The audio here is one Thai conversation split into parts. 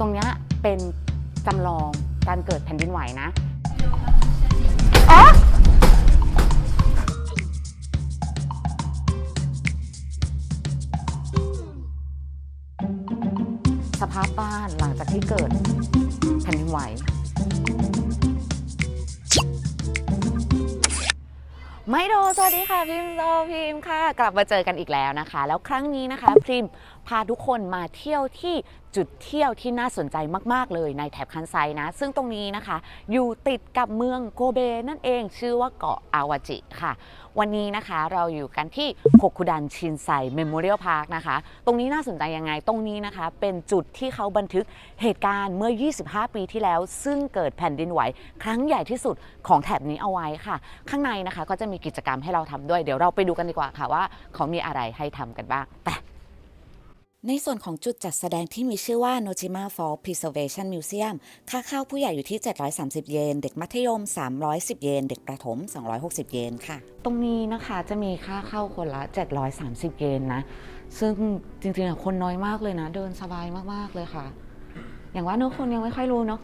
ตรงเนี้ยเป็นจำลองการเกิดแผ่นดินไหวนะอ๋อสภาพบ้านหลังจากที่เกิดแผ่นดินไหว ไม่โดสวัสดีค่ะพิมพ์โซพิมพ์ค่ะ กลับมาเจอกันอีกแล้วนะคะ แล้วครั้งนี้นะคะพิมพ์ พาทุกคนมาเที่ยวที่จุดเที่ยวที่น่าสนใจมาก ๆ เลยในแถบคันไซนะ ซึ่งตรงนี้นะคะ อยู่ติดกับเมืองโกเบนั่นเอง ชื่อว่าเกาะอาวาจิค่ะ วันนี้นะคะเราอยู่กันที่โคคุดันชินไซเมมโมเรียลพาร์คนะคะ ตรงนี้น่าสนใจยังไง ตรงนี้นะคะ เป็นจุดที่เขาบันทึกเหตุการณ์เมื่อ 25 ปีที่แล้ว ซึ่งเกิดแผ่นดินไหว ครั้งใหญ่ที่สุดของแถบนี้เอาไว้ค่ะ ข้างในนะคะก็จะมีกิจกรรมให้เราทำด้วย เดี๋ยวเราไปดูกันดีกว่าค่ะว่า เขามีอะไรให้ทำกันบ้างไป ในส่วนของจุดจัดแสดงที่มีชื่อว่า Nojima Fall Preservation Museum ค่าเข้าผู้ใหญ่อยู่ที่ 730 เยน เด็กมัธยม 310 เยน เด็กประถม 260 เยนค่ะ ตรงนี้นะคะจะมีค่าเข้าคนละ 730 เยนนะ ซึ่งจริงๆคนน้อยมากเลยนะ เดินสบายมากๆเลยค่ะ อย่างว่าเนอะคนยังไม่ค่อยรู้เนาะ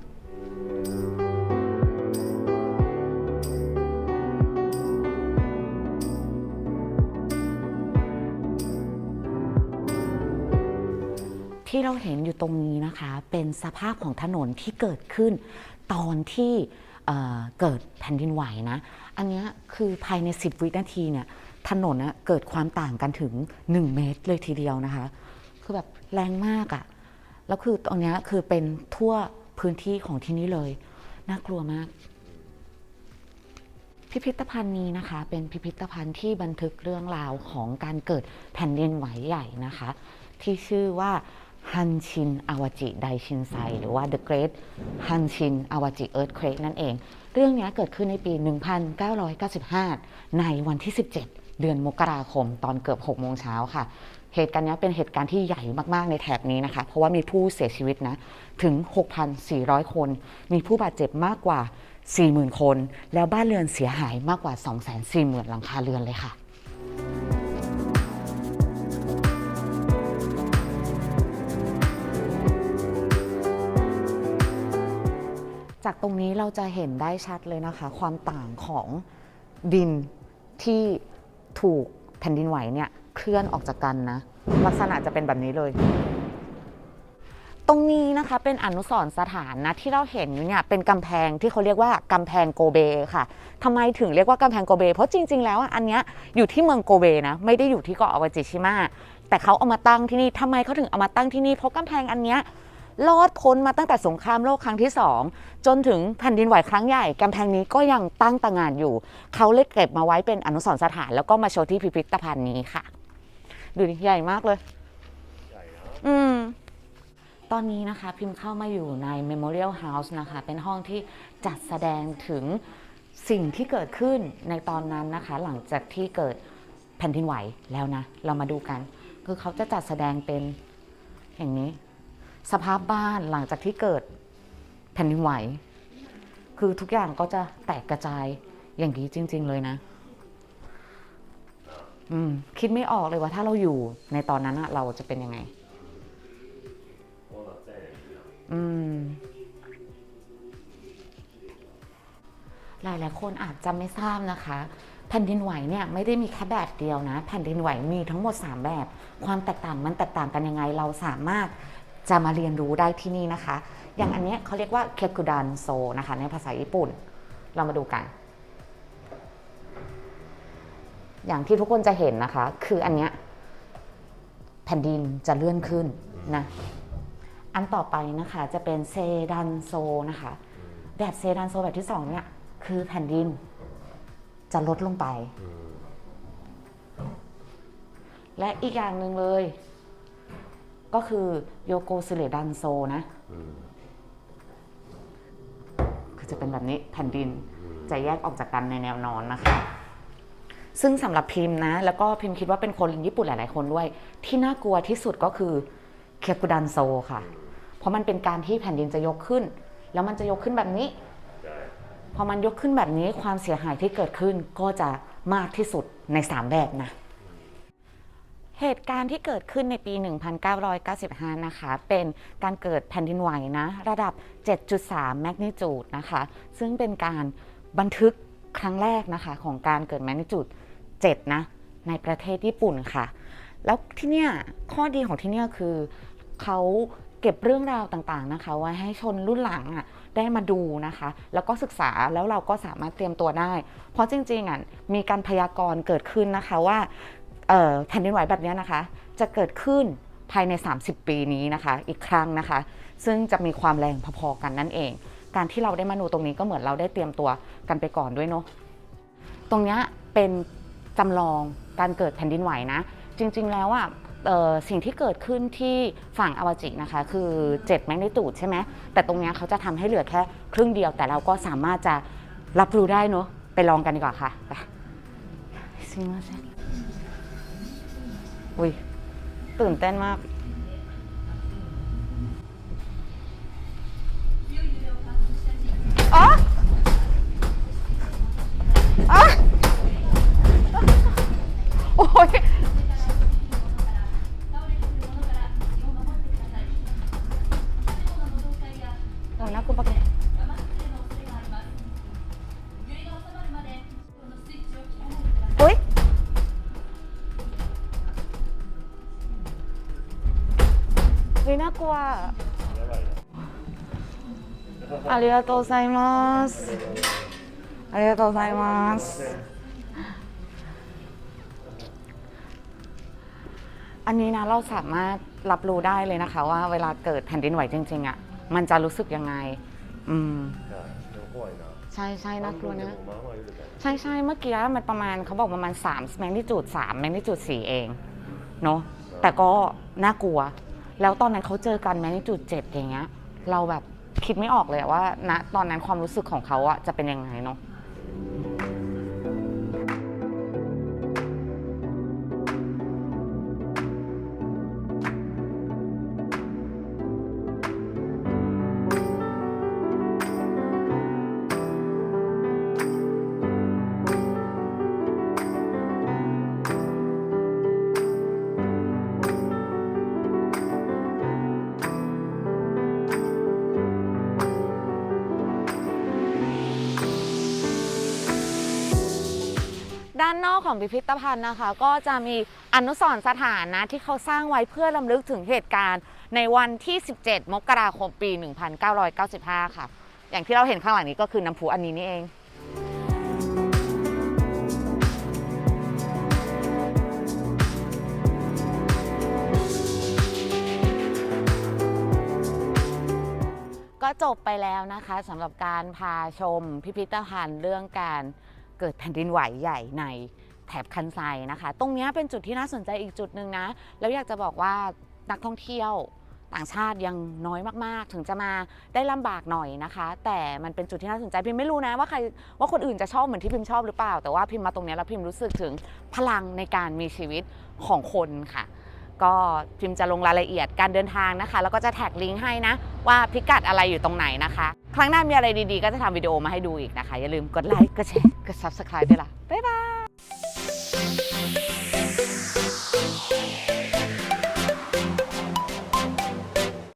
ที่เราเห็นอยู่ตรงนี้นะคะเป็นสภาพของถนนที่เกิดขึ้นตอนที่เเกิดแผ่นดินไหวนะ อันนี้คือภายใน 10 วินาทีเนี่ยถนนนะเกิดความต่างกันถึง 1 เมตรเลยทีเดียวนะคะ คือแบบแรงมากอะ่ะ แล้วคือตรงนี้คือเป็นทั่วพื้นที่ของที่นี่เลย น่ากลัวมาก พิพิธภัณฑ์นี้นะคะ เป็นพิพิธภัณฑ์ที่บันทึกเรื่องราวของการเกิดแผ่นดินไหวใหญ่นะคะ ที่ชื่อว่า ฮันชินอาวจิไดชินไซหรือว่า The Great Hanshin Awaji Earthquake นั่นเอง เรื่องนี้เกิดขึ้นในปี 1995 ในวันที่ 17 เดือนมกราคมตอนเกือบ6โมงเช้าค่ะ เหตุการณ์นี้เป็นเหตุการณ์ที่ใหญ่มาก ๆ ในแถบนี้นะคะ เพราะว่ามีผู้เสียชีวิตนะ ถึง 6,400 คน มีผู้บาดเจ็บมากกว่า 40,000 คน แล้วบ้านเรือนเสียหายมากกว่า 240,000 หลังคาเรือนเลยค่ะ จากตรงนี้เราจะเห็นได้ชัดเลยนะคะ ความต่างของดินที่ถูกแผ่นดินไหวเนี่ยเคลื่อนออกจากกันนะ ลักษณะจะเป็นแบบนี้เลย ตรงนี้นะคะเป็นอนุสรณ์สถานนะที่เราเห็นอยู่เนี่ยเป็นกำแพงที่เขาเรียกว่ากำแพงโกเบค่ะทำไมถึงเรียกว่ากำแพงโกเบ เพราะจริง ๆ แล้วอันเนี้ยอยู่ที่เมืองโกเบนะไม่ได้อยู่ที่เกาะอาวาจิชิมะแต่เขาเอามาตั้งที่นี่ทำไมเขาถึงเอามาตั้งที่นี่เพราะกำแพงอันเนี้ย รอดพ้นมาตั้งแต่สงครามโลกครั้งที่สองจนถึงแผ่นดินไหวครั้งใหญ่กำแพงนี้ก็ยังตั้งตางานอยู่ เขาเลยเก็บมาไว้เป็นอนุสรณ์สถาน แล้วก็มาโชว์ที่พิพิธภัณฑ์นี้ค่ะ ดูดิใหญ่มากเลย อืมตอนนี้นะคะพิมพ์เข้ามาอยู่ใน Memorial House นะคะ เป็นห้องที่จัดแสดงถึงสิ่งที่เกิดขึ้นในตอนนั้นนะคะ หลังจากที่เกิดแผ่นดินไหวแล้วนะ เรามาดูกัน คือเขาจะจัดแสดงเป็นอย่างนี้ สภาพบ้านหลังจากที่เกิดแผ่นดินไหว คือทุกอย่างก็จะแตกกระจายอย่างนี้จริง ๆ เลยนะ อืม คิดไม่ออกเลยว่าถ้าเราอยู่ในตอนนั้นอะเราจะเป็นยังไง อืม หลายๆคนอาจจะไม่ทราบนะคะ แผ่นดินไหวเนี่ยไม่ได้มีแค่แบบเดียวนะ แผ่นดินไหวมีทั้งหมด 3 แบบ ความแตกต่างมันแตกต่างกันยังไง เราสามารถ จะมาเรียนรู้ได้ที่นี่นะคะ อย่างอันนี้เขาเรียกว่าเคกุดันโซนะคะในภาษาญี่ปุ่น เรามาดูกัน อย่างที่ทุกคนจะเห็นนะคะ คืออันเนี้ยแผ่นดินจะเลื่อนขึ้นนะอันต่อไปนะคะจะเป็นเซดันโซนะคะ แบบเซดันโซแบบที่สองเนี่ยคือแผ่นดินจะลดลงไป และอีกอย่างหนึ่งเลย ก็คือโยโกสเลดันโซนะคือจะเป็นแบบนี้แผ่นดินจะแยกออกจากกันในแนวนอนนะคะ ซึ่งสำหรับพิมพ์นะ แล้วก็พิมพ์คิดว่าเป็นคนญี่ปุ่นหลาย ๆ คนด้วย ที่น่ากลัวที่สุดก็คือเคกุดันโซค่ะ เพราะมันเป็นการที่แผ่นดินจะยกขึ้น แล้วมันจะยกขึ้นแบบนี้ พอมันยกขึ้นแบบนี้ความเสียหายที่เกิดขึ้นก็จะมากที่สุดใน 3 แบบนะ เหตุการณ์ที่เกิดขึ้นในปี 1995 นะคะ เป็นการเกิดแผ่นดินไหวนะ ระดับ 7.3 แมกนิจูดนะคะ ซึ่งเป็นการบันทึกครั้งแรกนะคะของการเกิดแมกนิจูด7นะในประเทศญี่ปุ่นค่ะ แล้วที่เนี่ยข้อดีของที่เนี่ยคือเขาเก็บเรื่องราวต่างๆนะคะ ไว้ให้ชนรุ่นหลังอะได้มาดูนะคะ แล้วก็ศึกษาแล้วเราก็สามารถเตรียมตัวได้ เพราะจริงๆอะมีการพยากรณ์เกิดขึ้นนะคะว่า แผ่นดินไหวแบบนี้นะคะ จะเกิดขึ้นภายใน 30 ปีนี้นะคะ อีกครั้งนะคะ ซึ่งจะมีความแรงพอๆกันนั่นเอง การที่เราได้มาดูตรงนี้ก็เหมือนเราได้เตรียมตัวกันไปก่อนด้วยเนาะตรงนี้เป็นจำลองการเกิดแผ่นดินไหวนะ จริงๆแล้วอะเอ่อสิ่งที่เกิดขึ้นที่ฝั่งอวจินะคะ คือ7แมกนิจูดใช่ไหมแต่ตรงนี้เขาจะทำให้เหลือแค่ครึ่งเดียว แต่เราก็สามารถจะรับรู้ได้เนอะไปลองกันดีกว่าค่ะไปซิมาเซน อุ้ยตื่นเต้นมาก วありがとうございますありがとうございますอันนี้นะเราสามารถรับรู้ได้เลยนะคะ ว่าเวลาเกิดแผ่นดินไหวจริง ๆอะมันจะรู้สึกยังไง อืมใช่ใช่น่ากลัวนะ ใช่ใช่เมื่อกี้มันประมาณเขาบอกประมาณ3แมกนิจูด3แมกนิจูด4เอง เนาะแต่ก็น่ากลัว แล้วตอนนั้นเขาเจอกันแมในจูดเจ็บอย่างเงี้ย เราแบบคิดไม่ออกเลยอะว่าณตอนนั้นความรู้สึกของเขาอะจะเป็นยังไงเนาะ อกของพิพิธภัณฑ์นะคะ ก็จะมีอนุสรณ์สถานนะที่เขาสร้างไว้เพื่อลำลึกถึงเหตุการณ์ในวันที่ 17 มกราคมปี 1995 ค่ะ อย่างที่เราเห็นข้างหลังนี้ก็คือน้ำพุอันนี้นี่เองก็จบไปแล้วนะคะสำหรับการพาชมพิพิธภัณฑ์เรื่องการเกิดแผ่นดินไหวใหญ่ใน แถบคันไซนะคะ ตรงนี้เป็นจุดที่น่าสนใจอีกจุดหนึ่งนะ แล้วอยากจะบอกว่านักท่องเที่ยวต่างชาติยังน้อยมากๆ ถึงจะมาได้ลำบากหน่อยนะคะ แต่มันเป็นจุดที่น่าสนใจพิมไม่รู้นะว่าใครว่าคนอื่นจะชอบเหมือนที่พิมชอบหรือเปล่า แต่ว่าพิมมาตรงนี้แล้วพิมรู้สึกถึงพลังในการมีชีวิตของคนค่ะ ก็พิมจะลงรายละเอียดการเดินทางนะคะ แล้วก็จะแท็กลิงก์ให้นะ ว่าพิกัดอะไรอยู่ตรงไหนนะคะ ครั้งหน้ามีอะไรดีๆ ก็จะทำวิดีโอมาให้ดูอีกนะคะ อย่าลืมกดไลค์กดแชร์กด subscribe ด้วยล่ะบ๊ายบาย